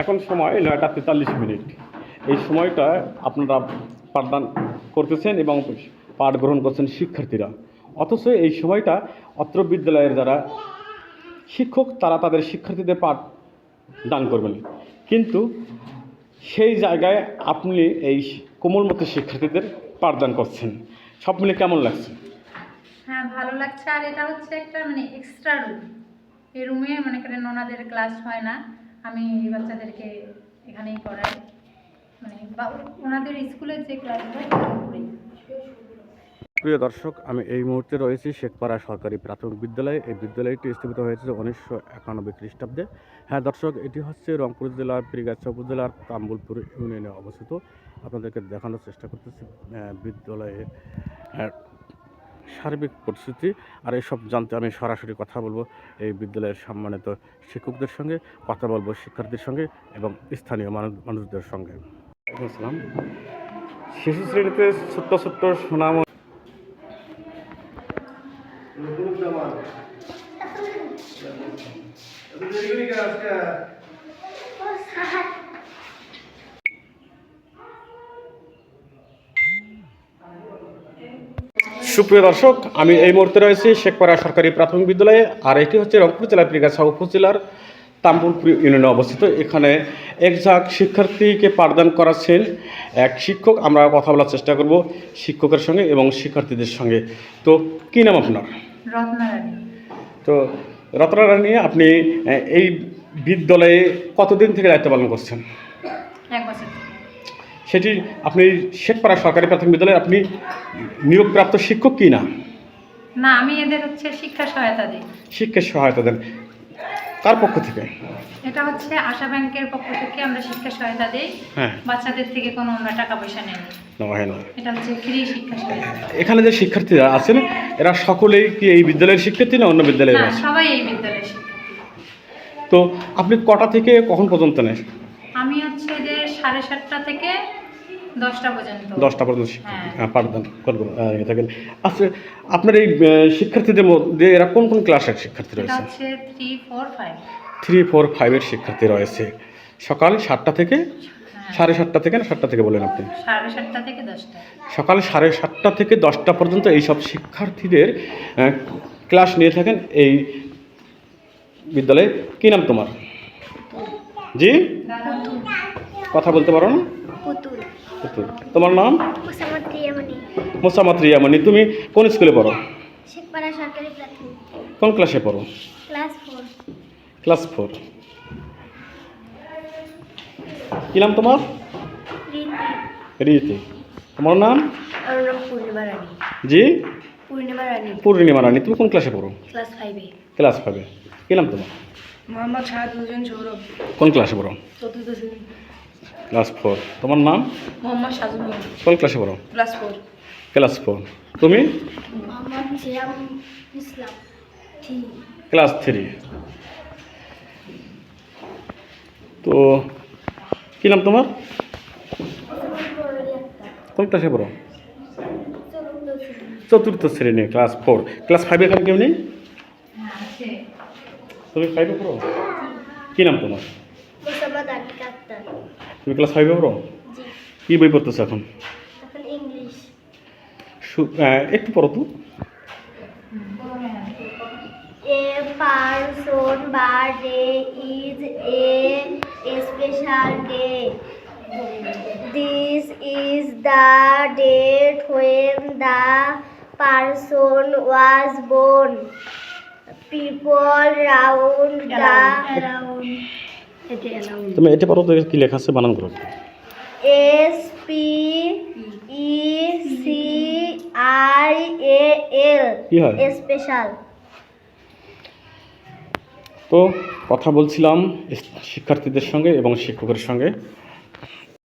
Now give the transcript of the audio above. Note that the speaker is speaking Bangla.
এখন সময় নয়টা তেতাল্লিশ মিনিট। এই সময়টা আপনারা পাঠদান করতেছেন এবং পাঠ গ্রহণ করছেন শিক্ষার্থীরা। অথচ এই সময়টা অত্র বিদ্যালয়ের যারা শিক্ষক, তারা তাদের শিক্ষার্থীদের পাঠ দান করবেন। কিন্তু সেই জায়গায় আপনি এই কোমলমতি শিক্ষার্থীদের পাঠদান করছেন। সব মিলে কেমন লাগছে? হ্যাঁ ভালো লাগছে। আর এটা হচ্ছে একটা মানে এক্সট্রা রুম এই রুমে মনে করেন ওনাদের ক্লাস হয় না। আমি এই বাচ্চাদেরকে এখানেই পড়াই। মানে বা ওনাদের স্কুলের যে হয় প্রিয় দর্শক আমি এই মুহূর্তে রয়েছি শেখপাড়া সরকারি প্রাথমিক বিদ্যালয়ে। এই বিদ্যালয়টি স্থাপিত হয়েছে উনিশশো একানব্বই খ্রিস্টাব্দে। হ্যাঁ দর্শক এটি হচ্ছে রংপুর জেলার পীরগাছা উপজেলার তাম্বুলপুর ইউনিয়নে অবস্থিত। আপনাদেরকে দেখানোর চেষ্টা করতেছি বিদ্যালয়ে। আহ, সার্বিক পরিস্থিতি আর এসব জানতে আমি সরাসরি কথা বলব এই বিদ্যালয়ের সম্মানিত শিক্ষকদের সঙ্গে, কথা বলব শিক্ষার্থীর সঙ্গে এবং স্থানীয় মানুষ মানুষদের সঙ্গে। শিশু শ্রেণীতে ছোট্ট ছোট্ট সুনাম সুপ্রিয় দর্শক আমি এই মুহূর্তে রয়েছি শেখপাড়া সরকারি প্রাথমিক বিদ্যালয়ে আর এটি হচ্ছে রংপুর জেলার প্রিগাছা উপজেলার তাম্বুলপুর ইউনিয়নে অবস্থিত। এখানে একঝাক শিক্ষার্থীকে পাঠদান করাচ্ছেন এক শিক্ষক। আমরা কথা বলার চেষ্টা করব শিক্ষকের সঙ্গে এবং শিক্ষার্থীদের সঙ্গে। তো কী নাম আপনার? তো রতনা রানী আপনি এই বিদ্যালয়ে কতদিন থেকে দায়িত্ব পালন করছেন? সেটি আপনি শেখপাড়া সরকারি প্রাথমিক বিদ্যালয়ে আপনি নিয়োগপ্রাপ্ত শিক্ষক কি না? না আমি এদের হচ্ছে শিক্ষা সহায়তা দিই। শিক্ষার সহায়তা দেন। কার পক্ষ থেকে? এটা হচ্ছে আশা ব্যাংকের পক্ষ থেকে আমরা শিক্ষা সহায়তা দিই। হ্যাঁ। বাচ্চাদের থেকে কোনো আমরা টাকা পয়সা নেই। নেওয়া হয় না এটা হচ্ছে ফ্রি শিক্ষা সহায়তা। এখানে যে শিক্ষার্থীরা আছেন এরা সকলেই কি এই বিদ্যালয়ের শিক্ষার্থী না অন্য বিদ্যালয়ের না সবাই এই বিদ্যালয়ের শিক্ষার্থী। তো আপনি কটা থেকে কখন পর্যন্ত নেন? আমি হচ্ছে যে সাড়ে সাতটা থেকে দশটা পর্যন্ত। দশটা পর্যন্ত শিক্ষা- হ্যাঁ। হ্যাঁ, পাঠদান করবেন থাকেন। আচ্ছা আপনার এই শিক্ষার্থীদের মধ্যে এরা কোন কোন ক্লাসের শিক্ষার্থী রয়েছে? Three four five three four ফাইভের শিক্ষার্থী রয়েছে। সকাল সাতটা থেকে সাড়ে সাতটা থেকে না সাতটা থেকে বলেন আপনি? সাড়ে সাতটা থেকে দশটা। সকাল সাড়ে সাতটা থেকে দশটা পর্যন্ত এইসব শিক্ষার্থীদের ক্লাস নিয়ে থাকেন এই বিদ্যালয়ে। কী নাম তোমার? জি? কথা বলতে পারো না। তোমার নাম? ওসামত রিয়ামণি। মোসামাত তুমি কোন স্কুলে পড়ো? শেখপাড়া সরকারি প্রাথমিক। কোন ক্লাসে পড়ো? Class four. কি নাম তোমার? রীতি। রীতি। তোমার নাম? জি? পূর্ণিমা রানী। তুমি কোন ক্লাসে পড়ো? ক্লাস ফাইভে। ক্লাস ফাইভে। কী নাম তোমার? মোহাম্মদ শাহাদুজ্জান সৌরভ। কোন ক্লাসে পড়ো? চতুর্থ শ্রেণি। Class four. তোমার নাম? মোহাম্মদ সাজুল কোন ক্লাসে পড়ো? Class four. Class four. তুমি? Class three. তো কী নাম তোমার? কোন ক্লাসে পড়ো? চতুর্থ শ্রেণি ক্লাস ফোর। ক্লাস ফাইভে এখানে কেউ নেই? তুমি ফাইভে পড়ো? কী নাম তোমার? তুমি ক্লাস ফাইভে পড়ো কী বই পড়তেছো এখন একটু পড়ো তো A person birthday is a special day. This is the date when the person was born. People round the around তুমি এটা পারো তো কি লেখা আছে বানান করো। S P E C I A L কি হয়? স্পেশাল। তো কথা বলছিলাম শিক্ষার্থীদের সঙ্গে এবং শিক্ষকের সঙ্গে।